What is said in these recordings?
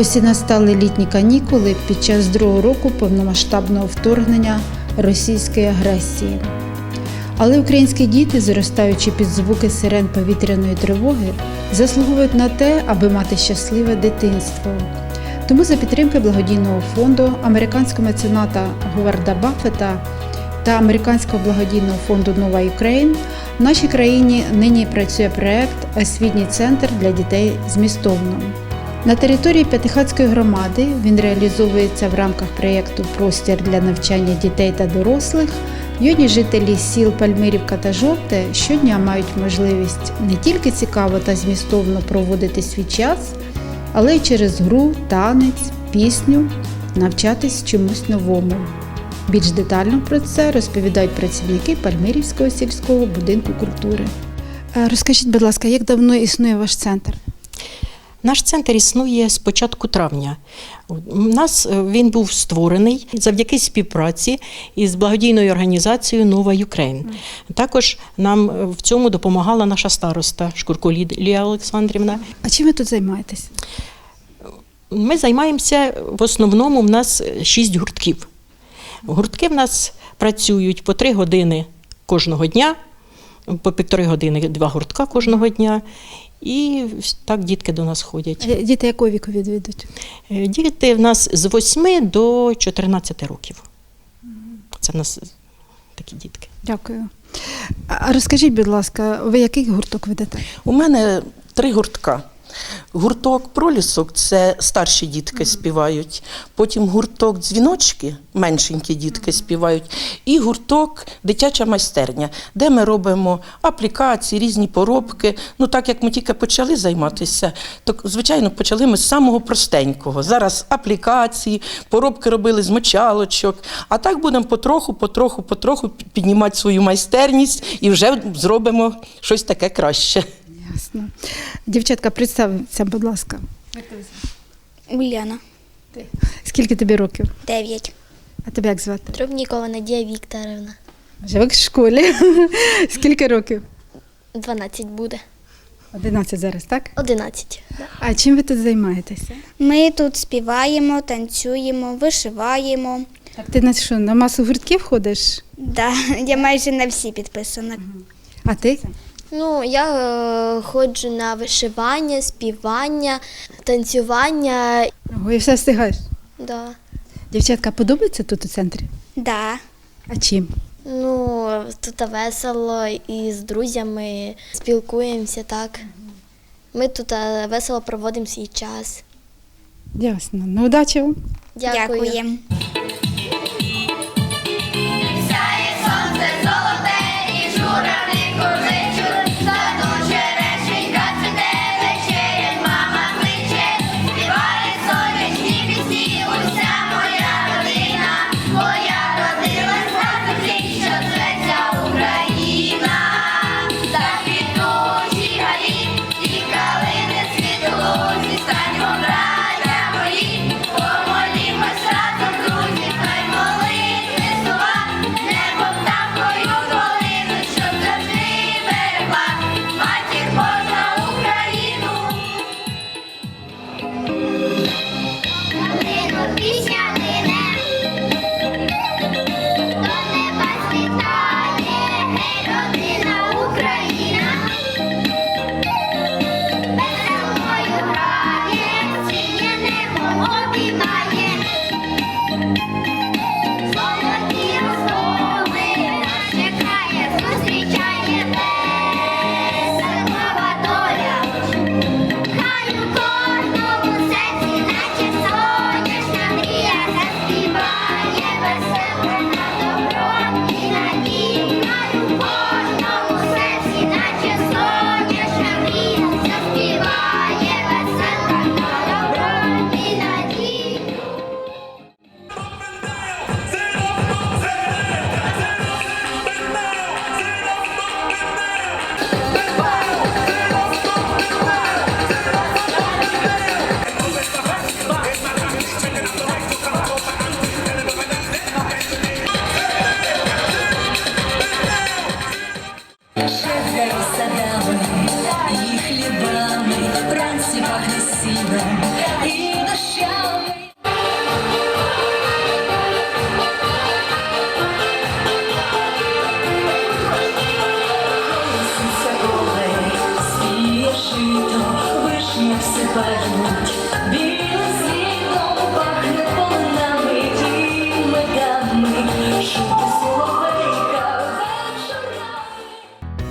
Ось і настали літні канікули під час другого року повномасштабного вторгнення російської агресії. Але українські діти, зростаючи під звуки сирен повітряної тривоги, заслуговують на те, аби мати щасливе дитинство. Тому за підтримки благодійного фонду американського мецената Говарда Баффета та американського благодійного фонду Нова Україн в нашій країні нині працює проект Освітній центр для дітей з містовном. На території П'ятихатської громади він реалізовується в рамках проєкту Простір для навчання дітей та дорослих. Юні жителі сіл Пальмирівка та Жовте щодня мають можливість не тільки цікаво та змістовно проводити свій час, але й через гру, танець, пісню навчатись чомусь новому. Більш детально про це розповідають працівники Пальмирівського сільського будинку культури. Е, Розкажіть, будь ласка, як давно існує ваш центр? Наш центр існує з початку травня. У нас е, він був створений завдяки співпраці із благодійною організацією Нова Юкрейн. Також нам е, в цьому допомагала наша староста Шкурко Лілія Олександрівна. А чим ви тут займаєтесь? Ми займаємося в основному. В нас е, шість гуртків. Гуртки в нас працюють по три години кожного дня, по півтори години два гуртка кожного дня. І так дітки до нас ходять. Е, Діти якого віку відвідують? Е, Діти в нас з 8 до 14 років. Це в нас такі дітки. Дякую. А розкажіть, будь ласка, ви який гурток ведете? У мене три гуртка. Гурток пролісок це старші дітки співають. Потім гурток дзвіночки, меншенькі дітки співають, і гурток дитяча майстерня, де ми робимо аплікації, різні поробки. Ну так як ми тільки почали займатися, то звичайно почали ми з самого простенького. Зараз аплікації, поробки робили з мочалочок. А так будемо потроху, потроху, потроху піднімати свою майстерність і вже зробимо щось таке краще. Ясно. Дівчатка, представся, будь ласка. Уляна, Скільки тобі років? 9. А тебе як звати? Трубнікова Надія Вікторівна. Живик в школі. Скільки років? 12 буде. 11 зараз, так? 11. А чим ви тут займаєтеся? Ми тут співаємо, танцюємо, вишиваємо. Так ти на що, на масу гуртків ходиш? Да, я майже на всі підписана. А ти? Ну, я е, ходжу на вишивання, співання, танцювання. Ого, і все встигаєш. Да. Дівчатка, подобається тут у центрі? Да. А чим? Ну, тут весело і з друзями спілкуємося так. Ми тут е, весело проводимо свій час. Ясно. Ну, удачі вам. Дякую. Дякуємо.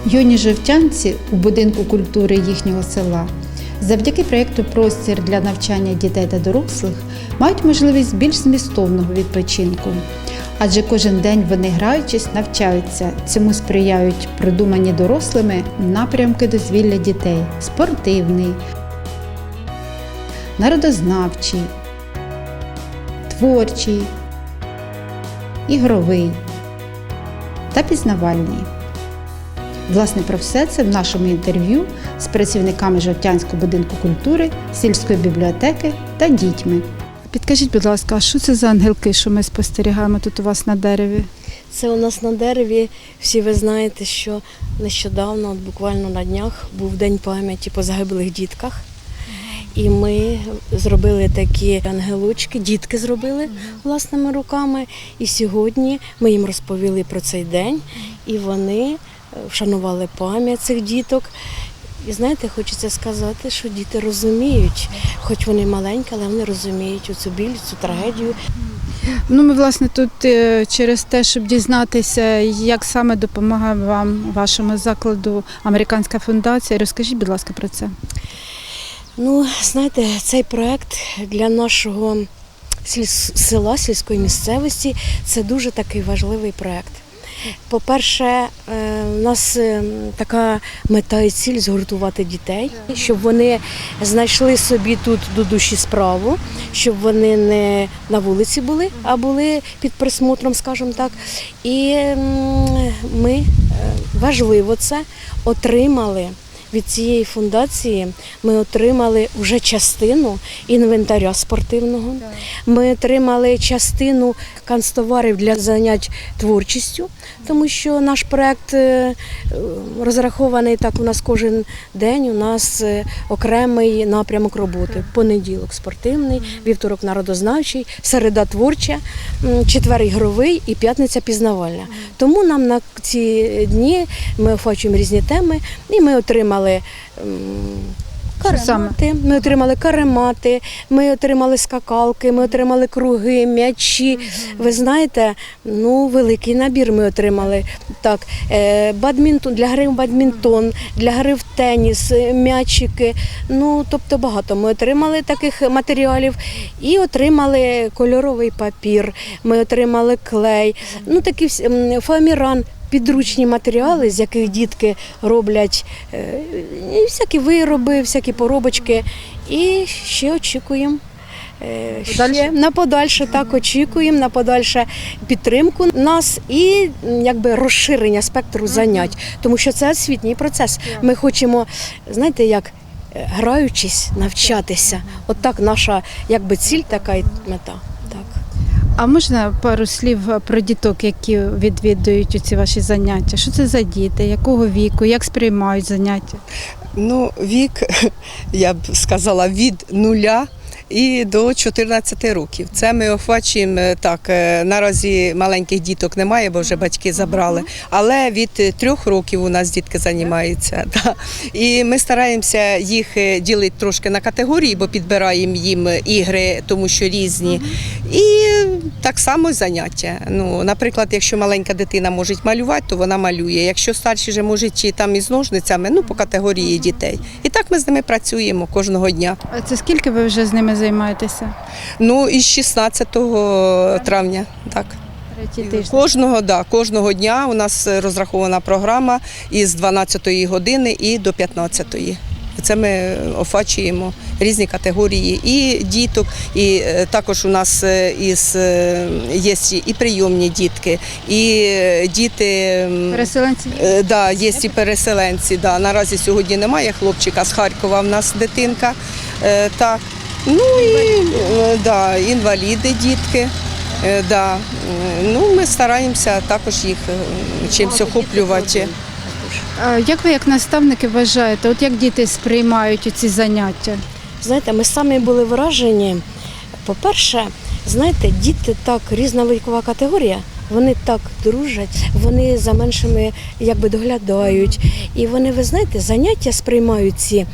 Юні жовтянці у будинку культури їхнього села завдяки проєкту Простір для навчання дітей та дорослих мають можливість більш змістовного відпочинку. Адже кожен день вони граючись навчаються. Цьому сприяють продумані дорослими напрямки дозвілля дітей: спортивний, народознавчий, творчий, ігровий та пізнавальний. Власне, про все це в нашому інтерв'ю з працівниками Жовтянського будинку культури, сільської бібліотеки та дітьми. Підкажіть, будь ласка, а що це за ангелки, що ми спостерігаємо тут у вас на дереві? Це у нас на дереві. Всі ви знаєте, що нещодавно, от буквально на днях, був день пам'яті по загиблих дітках. І ми зробили такі ангелочки, дітки зробили власними руками. І сьогодні ми їм розповіли про цей день, і вони е, вшанували пам'ять цих діток. І знаєте, хочеться сказати, що діти розуміють, хоч вони маленькі, але вони розуміють цю біль, цю трагедію. Ну, ми, власне, тут е, через те, щоб дізнатися, як саме допомагає вам вашому закладу Американська фундація. Розкажіть, будь ласка, про це. Ну, знаєте, цей проект для нашого села, сільської місцевості це дуже такий важливий проект. По-перше, е, у нас е, така мета і ціль згуртувати дітей, щоб вони знайшли собі тут до душі справу, щоб вони не на вулиці були, а були під присмотром, скажімо так. І ми е, важливо це отримали. Від цієї фундації ми отримали вже частину інвентаря спортивного. Ми отримали частину канцтоварів для занять творчістю, тому що наш проект е, розрахований так. У нас кожен день у нас е, окремий напрямок роботи. Понеділок спортивний, вівторок народознавчий, середа творча, четвер ігровий і п'ятниця пізнавальна. Тому нам на ці дні ми офачуємо різні теми, і ми отримали. М, Каремати. Ми отримали каремати, ми отримали скакалки, ми отримали круги, м'ячі. Ви знаєте, ну великий набір ми отримали. Так, е, бадмінтон для гри в бадмінтон, для гри в теніс, е, м'ячики. Ну тобто багато. Ми отримали таких матеріалів і отримали кольоровий папір. Ми отримали клей. Ну такі всі- фоаміран. Підручні матеріали, з яких дітки роблять е, і всякі вироби, всякі поробочки. І ще очікуємо. е, Ще на подальше так очікуємо, на подальше підтримку нас і якби розширення спектру занять, тому що це освітній процес. Ми хочемо, знаєте, як е, граючись, навчатися. От так наша якби ціль, така і мета. А можна пару слів про діток, які відвідують ці ваші заняття? Що це за діти? Якого віку? Як сприймають заняття? Ну, вік, я б сказала, від нуля і до 14 років. Це ми охвачуємо е, так. е, Наразі маленьких діток немає, бо вже батьки забрали. Але від е, трьох років у нас дітки займаються. Да. І ми стараємося їх ділити трошки на категорії, бо підбираємо їм ігри, тому що різні. І так само заняття. Ну, наприклад, якщо маленька дитина може малювати, то вона малює. Якщо старші вже можуть і там із ножницями, ну по категорії дітей. І так ми з ними працюємо кожного дня. Це скільки ви вже з ними займаєтеся? Ну із 16 травня, так. Кожного, да, кожного дня у нас розрахована програма із 12 години і до 15. Це ми офачуємо різні категорії і діток, і е, також у нас е, із е, є і прийомні дітки, і діти. Переселенці? Да, є і переселенці. Да. Наразі сьогодні немає хлопчика з Харкова. В нас дитинка. Так. Ну і е, да, інваліди, дітки. Е, да. Е, Ну, ми стараємося також їх чимось охоплювати. А Як ви, як наставники, вважаєте, от як діти сприймають ці заняття? Знаєте, ми самі були вражені. По-перше, знаєте, діти так, різна вікова категорія. Вони так дружать, вони за меншими якби доглядають. І вони, ви знаєте, заняття сприймають ці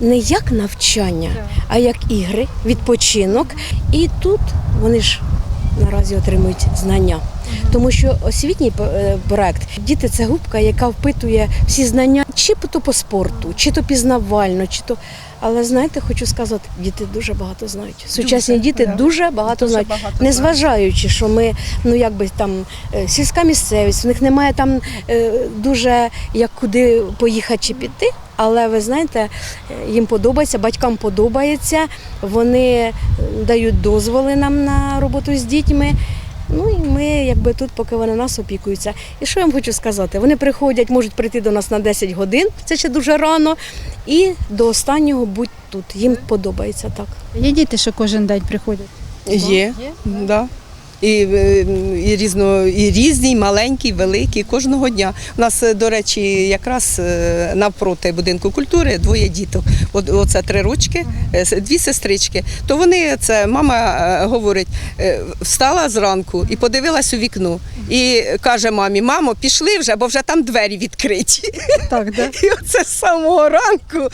не як навчання, а як ігри, відпочинок. І тут вони ж наразі отримують знання. Тому що освітній е, проект діти це губка, яка впитує всі знання, чи то по спорту, чи то пізнавально, чи то. Але знаєте, хочу сказати, діти дуже багато знають. Сучасні Дуже, діти да. дуже багато Дуже знають. багато Незважаючи, що ми ну якби там е, сільська місцевість, у них немає там е, дуже як куди поїхати чи піти. Але ви знаєте, їм подобається, батькам подобається. Вони дають дозволи нам на роботу з дітьми. Ну і ми, якби тут, поки вони нас опікуються. І що я вам хочу сказати? Вони приходять, можуть прийти до нас на 10 годин, це ще дуже рано, і до останнього будь тут. Їм подобається так. Є діти, що кожен день приходять. Є, да. І, е, і, різно, і різні, і маленькі, і великі, кожного дня. У нас, е, до речі, якраз е, навпроти будинку культури двоє діток. От, оце три ручки, дві сестрички. То вони це мама говорить, встала зранку і подивилась у вікно. І каже мамі: мамо, пішли вже, бо вже там двері відкриті. Так, да? І оце з самого ранку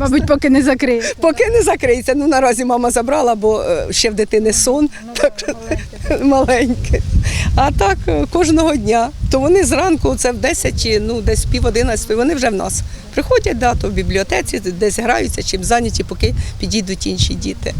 Мабуть, поки не закриє. Поки не закриється. Ну наразі мама забрала, бо ще в дитини сон так, маленьке. А так е, кожного дня. То вони зранку, це в 10, чи, ну десь пів 11, вони вже в нас приходять, да, то в бібліотеці, десь граються, чим зайняті, поки підійдуть інші діти.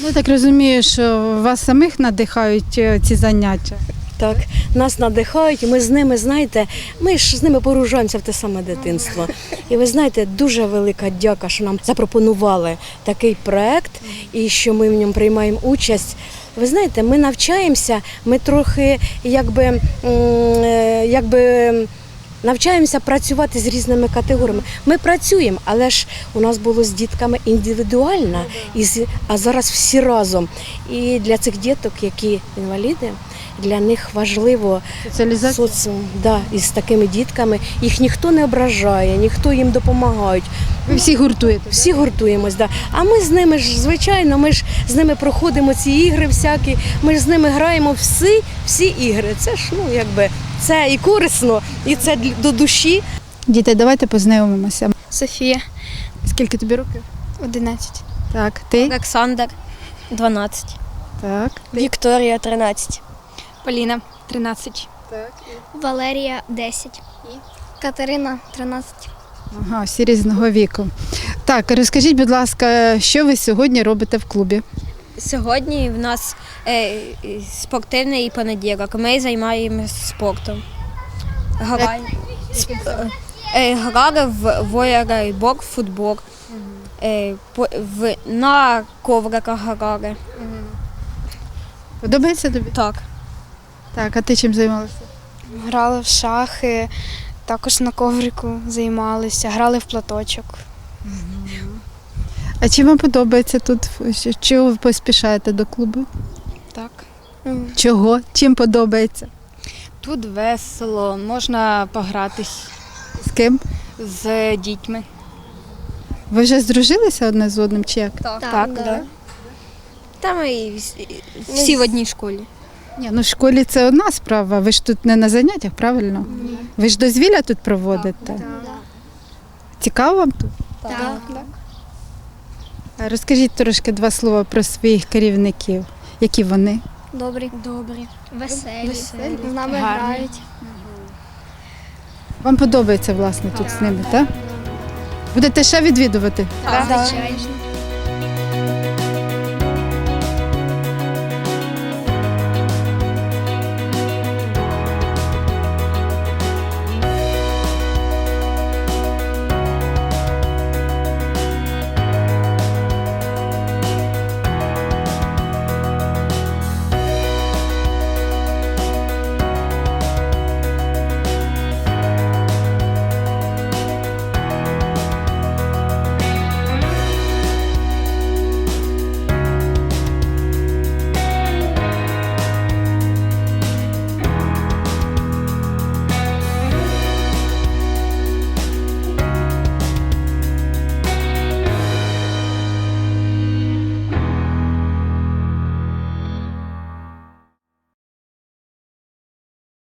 Ну, я так розумію, що вас самих надихають е, ці заняття. Так, нас надихають, і ми з ними, знаєте, ми ж з ними поружаємося в те саме дитинство. І ви знаєте, дуже велика дяка, що нам запропонували такий проект і що ми в ньому приймаємо участь. Ви знаєте, ми навчаємося, ми трохи якби, е, якби навчаємося працювати з різними категоріями. Ми працюємо, але ж у нас було з дітками індивідуально, а зараз всі разом. І для цих діток, які інваліди, для них важливо соціум, да, із такими дітками. Їх ніхто не ображає, ніхто їм допомагає. Ви всі гуртуєте. Всі гуртуємось, да. А ми з ними ж, звичайно, ми ж з ними проходимо ці ігри всякі, ми ж з ними граємо всі, всі ігри. Це ж ну якби це і корисно, і це для- до душі. Діти, давайте познайомимося. Софія, Скільки тобі років? 11. Так, ти? Олександр, 12. Так. Вікторія, 13. Поліна, 13. Валерія 10. Катерина 13. Ага, всі різного віку. Так, розкажіть, будь ласка, що ви сьогодні робите в клубі? Сьогодні в нас е, спортивний понеділок. Ми займаємося спортом. Сп- е, Грали в волейбол, футбол. Е, в, на ковриках грали. Подобається тобі? Так. Так, а ти чим займалася? Грали в шахи, також на коврику займалися, грали в платочок. А чим вам подобається тут? Чого ви поспішаєте до клубу? Так. Чого? Чим подобається? Тут весело, можна погратись З ким? з дітьми. Ви вже здружилися одне з одним чи як? Так, Так, да. Та ми і всі, всі в одній школі. Ні, ну в школі це одна справа. Ви ж тут не на заняттях, правильно? Ви ж дозвілля тут проводите. Цікаво вам тут? Так. А Розкажіть трошки два слова про своїх керівників. Які вони? Добрі. Добрі. Веселі. Веселі. З нами Гарні. грають. Вам подобається власне тут з ними, так? Будете ще відвідувати? Так. Звичайно.